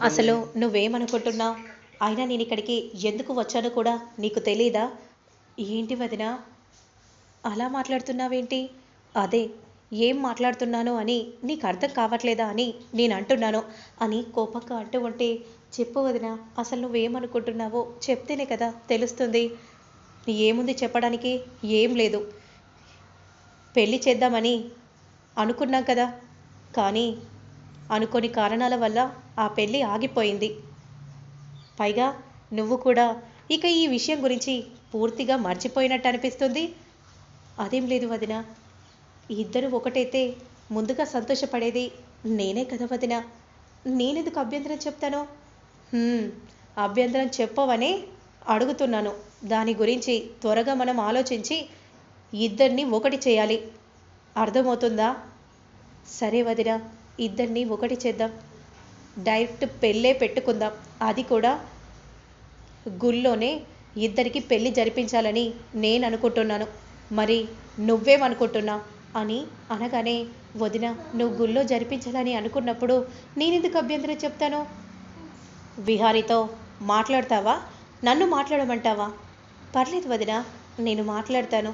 అసలు నువ్వేమనుకుంటున్నావు? అయినా నేను ఇక్కడికి ఎందుకు వచ్చానో కూడా నీకు తెలీదా? ఏంటి వదిన? అలా మాట్లాడుతున్నావేంటి? అదే ఏం మాట్లాడుతున్నాను అని నీకు అర్థం కావట్లేదా అని నేను అంటున్నాను అని కోపంగా అంటూ ఉంటే చెప్పు వదిన అసలు నువ్వేమనుకుంటున్నావో చెప్తేనే కదా తెలుస్తుంది. ఏముంది చెప్పడానికి? ఏం లేదు. పెళ్ళి చేద్దామని అనుకున్నాం కదా. కానీ అనుకోని కారణాల వల్ల ఆ పెళ్ళి ఆగిపోయింది. పైగా నువ్వు కూడా ఇక ఈ విషయం గురించి పూర్తిగా మర్చిపోయినట్టు అనిపిస్తుంది. అదేం లేదు వదిన. ఇద్దరు ఒకటైతే ముందుగా సంతోషపడేది నేనే కదా వదిన. నేనెందుకు అభ్యంతరం చెప్తాను? అభ్యంతరం చెప్పవనే అడుగుతున్నాను. దాని గురించి త్వరగా మనం ఆలోచించి ఇద్దరిని ఒకటి చేయాలి. అర్థమవుతుందా? సరే వదిన. ఇద్దరిని ఒకటి చేద్దాం. డైరెక్ట్ పెళ్ళే పెట్టుకుందాం. అది కూడా గుళ్ళోనే ఇద్దరికి పెళ్ళి జరిపించాలని నేను అనుకుంటున్నాను. మరి నువ్వేమనుకుంటున్నావు అని అనగానే వదిన నువ్వు గుళ్ళో జరిపించాలని అనుకున్నప్పుడు నేనెందుకు అభ్యంతరం చెప్తాను? విహారితో మాట్లాడతావా? నన్ను మాట్లాడమంటావా? పర్లేదు వదిన నేను మాట్లాడతాను.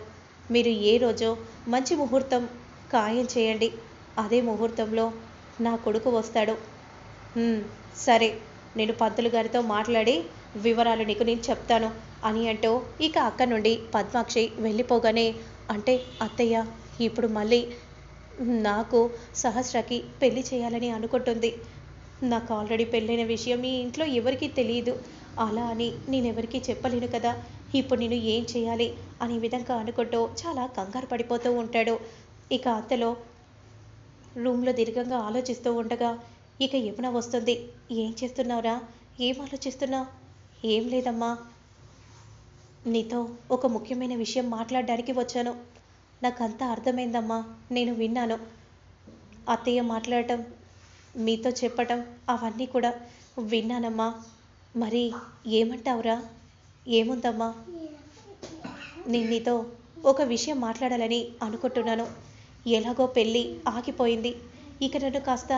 మీరు ఏ రోజో మంచి ముహూర్తం ఖాయం చేయండి. అదే ముహూర్తంలో నా కొడుకు వస్తాడు. సరే నేను పంతులు గారితో మాట్లాడి వివరాలు నీకు నేను చెప్తాను అని అంటూ ఇక అక్క నుండి పద్మాక్షి వెళ్ళిపోగానే అంటే అత్తయ్య ఇప్పుడు మళ్ళీ నాకు సహస్రకి పెళ్ళి చేయాలని అనుకుంటుంది. నాకు ఆల్రెడీ పెళ్ళైన విషయం మీ ఇంట్లో ఎవరికీ తెలియదు. అలా అని నేను ఎవరికీ చెప్పలేను కదా. ఇప్పుడు నేను ఏం చేయాలి అనే విధంగా అనుకుంటూ చాలా కంగారు పడిపోతూ ఉంటాడు. ఇక అంతలో రూమ్లో దీర్ఘంగా ఆలోచిస్తూ ఉండగా ఇక యమున వస్తుంది? ఏం చేస్తున్నావురా? ఏం ఆలోచిస్తున్నావు ఏం లేదమ్మా. నీతో ఒక ముఖ్యమైన విషయం మాట్లాడడానికి వచ్చాను. నాకంతా అర్థమైందమ్మా. నేను విన్నాను. అత్తయ్య మాట్లాడటం మీతో చెప్పటం అవన్నీ కూడా విన్నానమ్మా. మరి ఏమంటావురా? ఏముందమ్మా? నేను నీతో ఒక విషయం మాట్లాడాలని అనుకుంటున్నాను. ఎలాగో పెళ్ళి ఆగిపోయింది. ఇక నన్ను కాస్త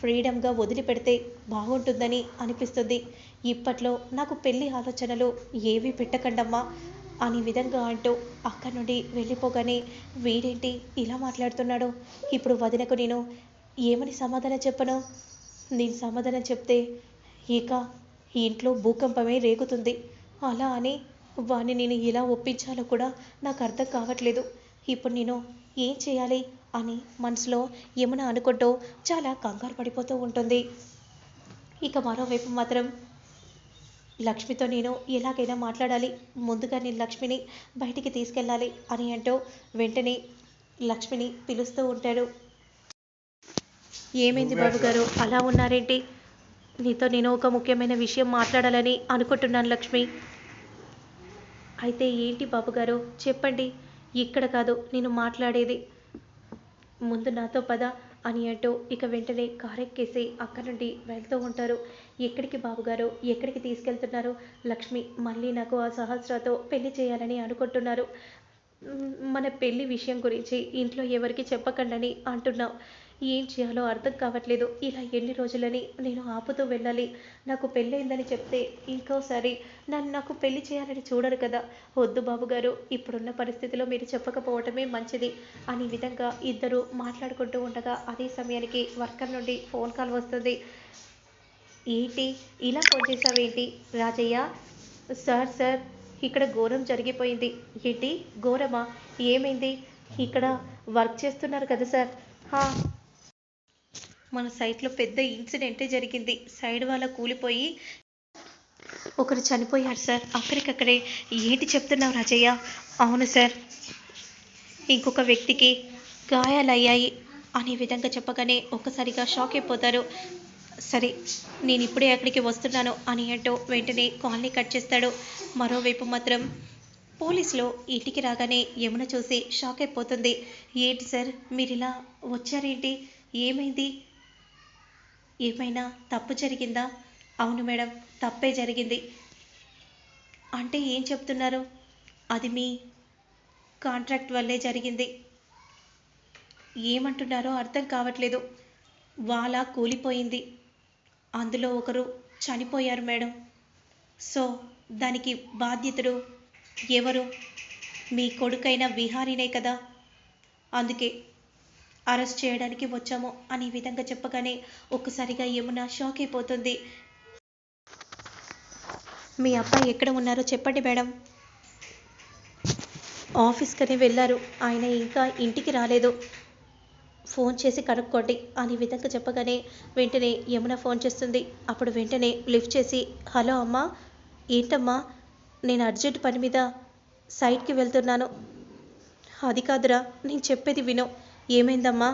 ఫ్రీడమ్గా వదిలిపెడితే బాగుంటుందని అనిపిస్తుంది. ఇప్పట్లో నాకు పెళ్ళి ఆలోచనలు ఏవీ పెట్టకండమ్మా అనే విధంగా అంటూ అక్కడి నుండి వెళ్ళిపోగానే వీడేంటి ఇలా మాట్లాడుతున్నాడు? ఇప్పుడు వదినకు నేను ఏమని సమాధానం చెప్పను? నేను సమాధానం చెప్తే ఇక ఈ ఇంట్లో భూకంపమే రేగుతుంది. అలా అని వాణ్ణి నేను ఎలా ఒప్పించాలో కూడా నాకు అర్థం కావట్లేదు. ఇప్పుడు నేను ఏం చేయాలి అని మనసులో ఏమైనా అనుకుంటూ చాలా కంగారు పడిపోతూ ఉంటుంది. ఇక మరోవైపు మాత్రం లక్ష్మితో నేను ఎలాగైనా మాట్లాడాలి ముందుగా నేను లక్ష్మిని బయటికి తీసుకెళ్ళాలి అని అంటూ వెంటనే లక్ష్మిని పిలుస్తూ ఉంటాడు. ఏమైంది బాబు గారు? అలా ఉన్నారేంటి? నీతో నేను ఒక ముఖ్యమైన విషయం మాట్లాడాలని అనుకుంటున్నాను లక్ష్మి. అయితే ఏంటి బాబు గారు? చెప్పండి. ఇక్కడ కాదు నేను మాట్లాడేది. ముందు నాతో పద అని అంటూ ఇక వెంటనే కారెక్కేసి అక్కడి నుండి వెళ్తూ ఉంటారు. ఎక్కడికి బాబుగారు? ఎక్కడికి తీసుకెళ్తున్నారు? లక్ష్మి మళ్ళీ నాకు ఆ సహస్రతో పెళ్ళి చేయాలని అనుకుంటున్నారు. మన పెళ్ళి విషయం గురించి ఇంట్లో ఎవరికి చెప్పకండని అంటున్నావు. ఏం చేయాలో అర్థం కావట్లేదు. ఇలా ఎన్ని రోజులని నేను ఆపుతూ వెళ్ళాలి. నాకు పెళ్ళయిందని చెప్తే ఇంకోసారి నన్ను నాకు పెళ్ళి చేయాలని చూడరు కదా. వద్దు బాబు గారు ఇప్పుడున్న పరిస్థితిలో మీరు చెప్పకపోవటమే మంచిది. అనే విధంగా ఇద్దరు మాట్లాడుకుంటూ ఉండగా అదే సమయానికి వర్కర్ నుండి ఫోన్ కాల్ వస్తుంది. ఏంటి? ఇలా ఫోన్ చేసావేంటి రాజయ్య? సార్ సార్ ఇక్కడ ఘోరం జరిగిపోయింది. ఏంటి? ఘోరమా? ఏమైంది? ఇక్కడ వర్క్ చేస్తున్నారు కదా సార్. హా మన సైట్లో పెద్ద ఇన్సిడెంటే జరిగింది. సైడ్ వాళ్ళ కూలిపోయి ఒకరు చనిపోయారు సార్ అక్కడికక్కడే ఏంటి చెప్తున్నావు రాజయ్య? అవును సార్ ఇంకొక వ్యక్తికి గాయాలయ్యాయి అనే విధంగా చెప్పగానే ఒక్కసారిగా షాక్ అయిపోతారు. సరే నేను ఇప్పుడే అక్కడికి వస్తున్నాను అని అంటూ వెంటనే కాల్ని కట్ చేస్తాడు. మరోవైపు మాత్రం పోలీసులు ఇంటికి రాగానే యమున చూసి షాక్ అయిపోతుంది. ఏంటి సార్ మీరు ఇలా వచ్చారేంటి? ఏమైంది? ఏమైనా తప్పు జరిగిందా? అవును మేడం తప్పే జరిగింది. అంటే ఏం చెప్తున్నారు? అది మీ కాంట్రాక్ట్ వల్లే జరిగింది. ఏమంటున్నారో అర్థం కావట్లేదు. వాళ్ళ కూలిపోయింది. అందులో ఒకరు చనిపోయారు మేడం. సో దానికి బాధ్యతడు ఎవరు? మీ కొడుకైన విహారీనే కదా. అందుకే అరెస్ట్ చేయడానికి వచ్చాము అని విధంగా చెప్పగానే ఒక్కసారిగా యమున షాక్ అయిపోతుంది. మీ అబ్బాయి ఎక్కడ ఉన్నారో చెప్పండి మేడం. ఆఫీస్కని వెళ్ళారు. ఆయన ఇంకా ఇంటికి రాలేదు. ఫోన్ చేసి కనుక్కోండి అనే విధంగా చెప్పగానే వెంటనే యమున ఫోన్ చేస్తుంది. అప్పుడు వెంటనే లిఫ్ట్ చేసి హలో అమ్మా ఏంటమ్మా నేను అర్జెంట్ పని మీద సైట్కి వెళ్తున్నాను. అది కాదురా నేను చెప్పేది విను. ఏమైందమ్మా?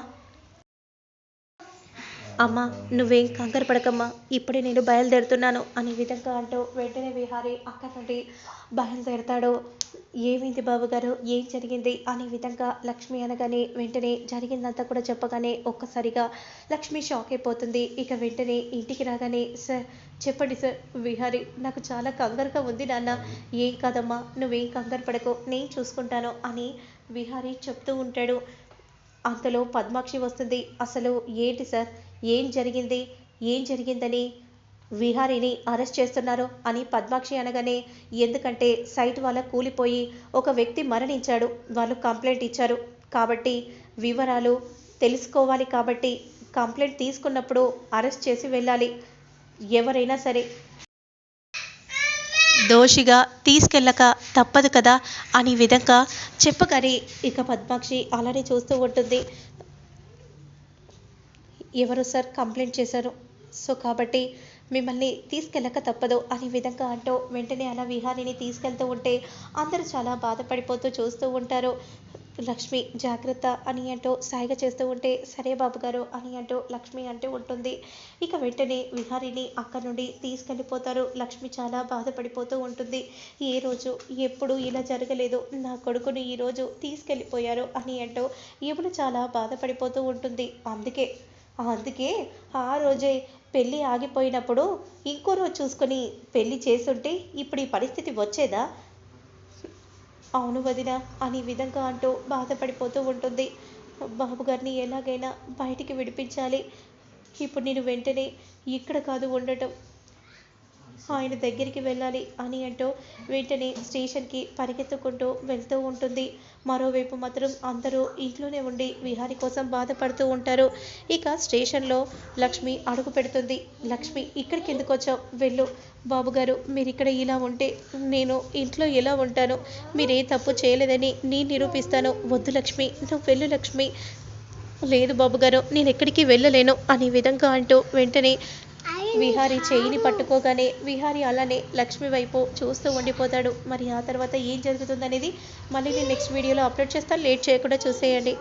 అమ్మా నువ్వేం కంగారు పడకమ్మా. ఇప్పుడే నేను బయలుదేరుతున్నాను అనే విధంగా అంటూ వెంటనే విహారి అక్కడి నుండి బయలుదేరతాడు. ఏమైంది బాబు గారు ఏం జరిగింది? అనే విధంగా లక్ష్మి అనగానే వెంటనే జరిగిందంతా కూడా చెప్పగానే ఒక్కసారిగా లక్ష్మి షాక్ అయిపోతుంది. ఇక వెంటనే ఇంటికి రాగానే సార్ చెప్పండి సార్ విహారి నాకు చాలా కంగారుగా ఉంది నాన్న. ఏం కాదమ్మా? నువ్వేం కంగారు పడకు. నేను చూసుకుంటాను అని విహారి చెప్తూ ఉంటాడు. అంతలో పద్మాక్షి వస్తుంది. అసలు ఏంటి సార్? ఏం జరిగింది? ఏం జరిగిందని విహారిని అరెస్ట్ చేస్తున్నారు అని పద్మాక్షి అనగానే ఎందుకంటే సైట్ వాళ్ళ కూలిపోయి ఒక వ్యక్తి మరణించాడు. వాళ్ళు కంప్లైంట్ ఇచ్చారు. కాబట్టి వివరాలు తెలుసుకోవాలి కాబట్టి కంప్లైంట్ తీసుకున్నప్పుడు అరెస్ట్ చేసి వెళ్ళాలి. ఎవరైనా సరే దోషిగా తీసుకెళ్ళక తప్పదు కదా అని విధంగా చెప్పగానే ఇక పద్మాక్షి అలానే చూస్తూ ఉంటుంది. ఎవరు సార్ కంప్లైంట్ చేశారు? సో కాబట్టి మిమ్మల్ని తీసుకెళ్ళక తప్పదు అనే విధంగా అంటూ వెంటనే అలా విహారిని తీసుకెళ్తూ ఉంటే అందరూ చాలా బాధపడిపోతూ చూస్తూ ఉంటారు. లక్ష్మి జాగ్రత్త అని అంటూ సాయిగ చేస్తూ ఉంటే సరే బాబు గారు అని అంటూ లక్ష్మి అంటూ ఉంటుంది. ఇక వెంటనే విహారిని అక్కడి నుండి తీసుకెళ్ళిపోతారు. లక్ష్మి చాలా బాధపడిపోతూ ఉంటుంది. ఏ రోజు? ఎప్పుడు ఇలా జరగలేదు. నా కొడుకుని ఈరోజు తీసుకెళ్ళిపోయారు అని అంటూ ఇప్పుడు చాలా బాధపడిపోతూ ఉంటుంది. అందుకే అందుకే ఆ రోజే పెళ్ళి ఆగిపోయినప్పుడు ఇంకో రోజు చూసుకొని పెళ్ళి చేసుంటే ఇప్పుడు ఈ పరిస్థితి వచ్చేదా? అవును వదిన అనే విధంగా అంటూ బాధపడిపోతూ ఉంటుంది. బాబు గారిని ఎలాగైనా బయటికి విడిపించాలి. ఇప్పుడు నేను వెంటనే ఇక్కడ కాదు ఉండటం. ఆయన దగ్గరికి వెళ్ళాలి అని అంటూ వెంటనే స్టేషన్కి పరిగెత్తుకుంటూ వెళ్తూ ఉంటుంది. మరోవైపు మాత్రం అందరూ ఇంట్లోనే ఉండి విహారి కోసం బాధపడుతూ ఉంటారు. ఇక స్టేషన్లో లక్ష్మి అడుగు పెడుతుంది. లక్ష్మి ఇక్కడికి ఎందుకు వచ్చావు? వెళ్ళు. బాబుగారు మీరు ఇక్కడ ఇలా ఉంటే నేను ఇంట్లో ఎలా ఉంటాను? మీరే తప్పు చేయలేదని నేను నిరూపిస్తాను. వద్దు లక్ష్మి నువ్వు వెళ్ళు లక్ష్మి. లేదు బాబుగారు నేను ఎక్కడికి వెళ్ళలేను అనే విధంగా అంటూ వెంటనే విహారి చేయిని పట్టుకోగానే విహారి అలానే లక్ష్మి వైపు చూస్తూ ఉండిపోతాడు. మరి ఆ తర్వాత ఏం జరుగుతుందనేది మళ్ళీ నేను నెక్స్ట్ వీడియోలో అప్లోడ్ చేస్తాను లేట్ చేయకుండా చూసేయండి.